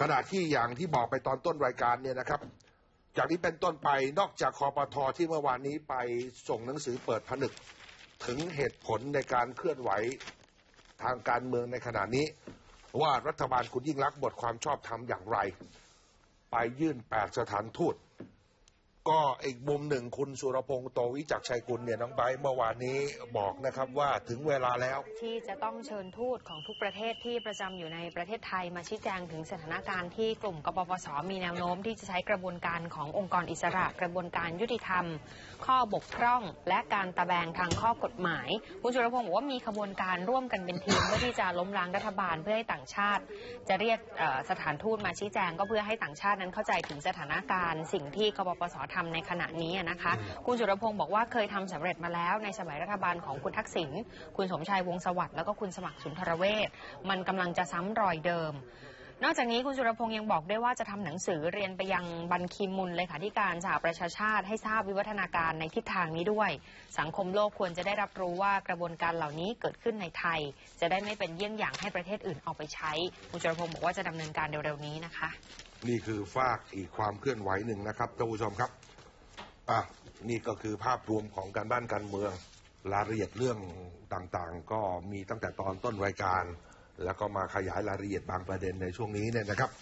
ขณะที่อย่างที่บอกไปตอนต้นรายการเนี่ยนะครับ จากนี้เป็นต้นไปนอกจากคอปทที่เมื่อวานนี้ไปส่งหนังสือเปิดผนึก ถึงเหตุผลในการเคลื่อนไหวทางการเมืองในขณะนี้ ว่ารัฐบาลคุณยิ่งรักษณ์บทความชอบธรรมอย่างไร ไปยื่นแปดสถานทูต ก็อีกมุมหนึ่งคุณสุรพงษ์โตวิจักชัยกุลเนี่ยน้องไบเมื่อวานนี้บอกนะครับว่าถึงเวลาแล้ว ที่จะต้องเชิญทูตของทุกประเทศที่ประจำอยู่ในประเทศไทยมาชี้แจงถึงสถานการณ์ที่กลุ่มกปปสมีแนวโน้ม ที่จะใช้กระบวนการขององค์กรอิสระ กระบวนการยุติธรรม ข้อบกพร่อง และการตะแบงทางข้อกฎหมาย คุณสุรพงศ์บอกว่ามีขบวนการร่วมกันเป็นทีมเพื่อที่จะล้มล้างรัฐบาลเพื่อให้ต่างชาติ จะเรียกสถานทูตมาชี้แจง ก็เพื่อให้ต่างชาตินั้นเข้าใจถึงสถานการณ์ สิ่งที่กปปสทำในขณะนี้อะนะคะ คุณสุรพงศ์บอกว่าเคยทำสำเร็จมาแล้วในสมัยรัฐบาลของคุณทักษิณคุณสมชายวงศ์สวัสดิ์แล้วก็คุณสมัครสุนทรเวชมันกำลังจะซ้ำรอยเดิม นอกจากนี้คุณสุรพงศ์ยังบอกด้วยว่าจะทำหนังสือเรียนไปยังบันคีมุลเลยค่ะที่การสหประชาชาติให้ทราบวิวัฒนาการในทิศทางนี้ด้วย สังคมโลกควรจะได้รับรู้ว่ากระบวนการเหล่านี้เกิดขึ้นในไทย จะได้ไม่เป็นเยี่ยงอย่างให้ประเทศอื่นเอาไปใช้ คุณสุรพงศ์บอกว่าจะดำเนินการเร็วๆนี้นะคะ นี่คือฝากอีกความเคลื่อนไหวหนึ่งนะครับท่านผู้ชมครับอะนี่ก็คือภาพรวมของการบ้านการเมืองรายละเอียดเรื่องต่างๆ ก็มีตั้งแต่ตอนต้นรายการ แล้วก็มาขยายรายละเอียดบางประเด็นในช่วงนี้เนี่ยนะครับ